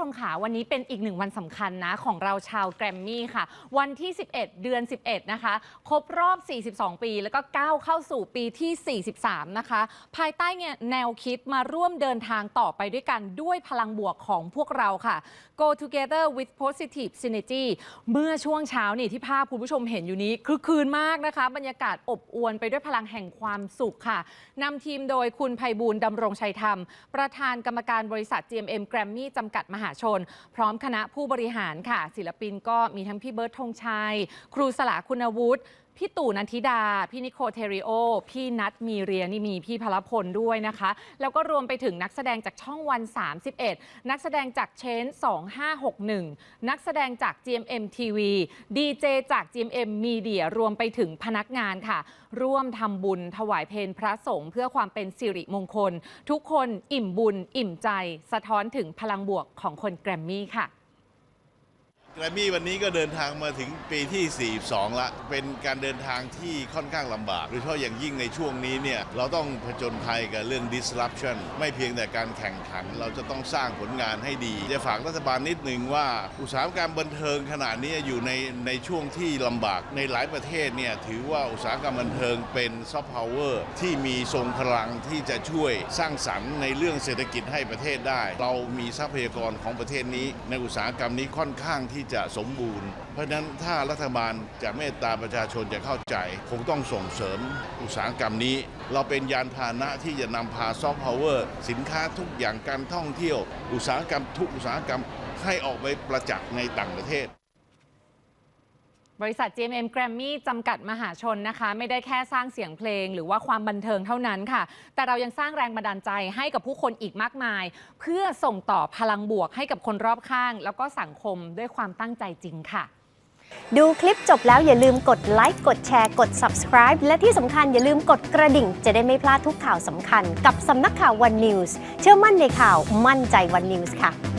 ชมค่ะวันนี้เป็นอีกหนึ่งวันสำคัญนะ ของเราชาวแกรมมี่ค่ะ วันที่ 11 เดือน 11 นะคะ ครบรอบ 42 ปี แล้วก็ก้าวเข้าสู่ปีที่ 43 นะคะ ภายใต้แนวคิดมาร่วมเดินทางต่อไปด้วยกันด้วยพลังบวกของพวกเราค่ะ Go together with positive synergy เมื่อช่วงเช้านี่ที่ภาพคุณผู้ชมเห็นอยู่นี้คือคืนมากนะคะ บรรยากาศอบอวลไปด้วยพลังแห่งความสุขค่ะนำทีมโดยคุณไพบูลย์ดำรงชัยธรรม ประธานกรรมการบริษัท GMM Grammy จำกัดมหาชน พร้อมคณะผู้บริหารค่ะ ศิลปินก็มีทั้งพี่เบิร์ดธงชัย ครูสลาคุณวุฒิ พี่ตู่นันทิดา พี่นิโคเทริโอ พี่นัทมีเรียนี่มีพี่พลพลด้วยนะคะ แล้วก็รวมไปถึงนักแสดงจากช่องวัน 31 นักแสดงจากเชน2561 นักแสดงจาก GMM TV ดีเจจาก GMM Media รวมไปถึงพนักงานค่ะ ร่วมทำบุญถวายเพลพระสงฆ์เพื่อความเป็นสิริมงคล ทุกคนอิ่มบุญ อิ่มใจ สะท้อนถึงพลังบวกของคนแกรมมี่ค่ะ แกรมี่วันนี้ก็เดินทางมาถึงปีที่ 42 ละ เป็นการเดินทางที่ค่อนข้างลำบาก โดยเฉพาะอย่างยิ่งในช่วงนี้เนี่ย เราต้องผจญภัยกับเรื่อง disruption ไม่เพียงแต่การแข่งขัน เราจะต้องสร้างผลงานให้ดี จะฝากรัฐบาลนิดหนึ่งว่า อุตสาหกรรมบันเทิงขณะนี้อยู่ในในช่วงที่ลำบาก ในหลายประเทศเนี่ยถือว่าอุตสาหกรรมบันเทิงเป็นซอฟต์พาวเวอร์ที่มีทรงพลังที่จะช่วยสร้างสรรค์ในเรื่องเศรษฐกิจให้ประเทศได้ เรามีทรัพยากรของประเทศนี้ ในอุตสาหกรรมนี้ค่อนข้างที่จะสมบูรณ์ เพราะฉะนั้นถ้ารัฐบาลจะเมตตาประชาชนจะเข้าใจ คงต้องส่งเสริมอุตสาหกรรมนี้ เราเป็นยานพาหนะที่จะนำพาซอฟต์พาวเวอร์สินค้าทุกอย่างการท่องเที่ยว อุตสาหกรรมทุกอุตสาหกรรมให้ออกไปประจักษ์ในต่างประเทศ บริษัท GMM Grammy จำกัดมหาชนนะคะ ไม่ได้แค่สร้างเสียงเพลง หรือว่าความบันเทิงเท่านั้นค่ะ แต่เรายังสร้างแรงบันดาลใจให้กับผู้คนอีกมากมาย เพื่อส่งต่อพลังบวกให้กับคนรอบข้าง แล้วก็สังคมด้วยความตั้งใจจริงค่ะ ดูคลิปจบแล้วอย่าลืมกดไลค์กดแชร์กด subscribe และที่สำคัญอย่าลืมกดกระดิ่ง จะได้ไม่พลาดทุกข่าวสำคัญ กับสำนักข่าว One News เชื่อมั่นในข่าวมั่นใจ One News ค่ะ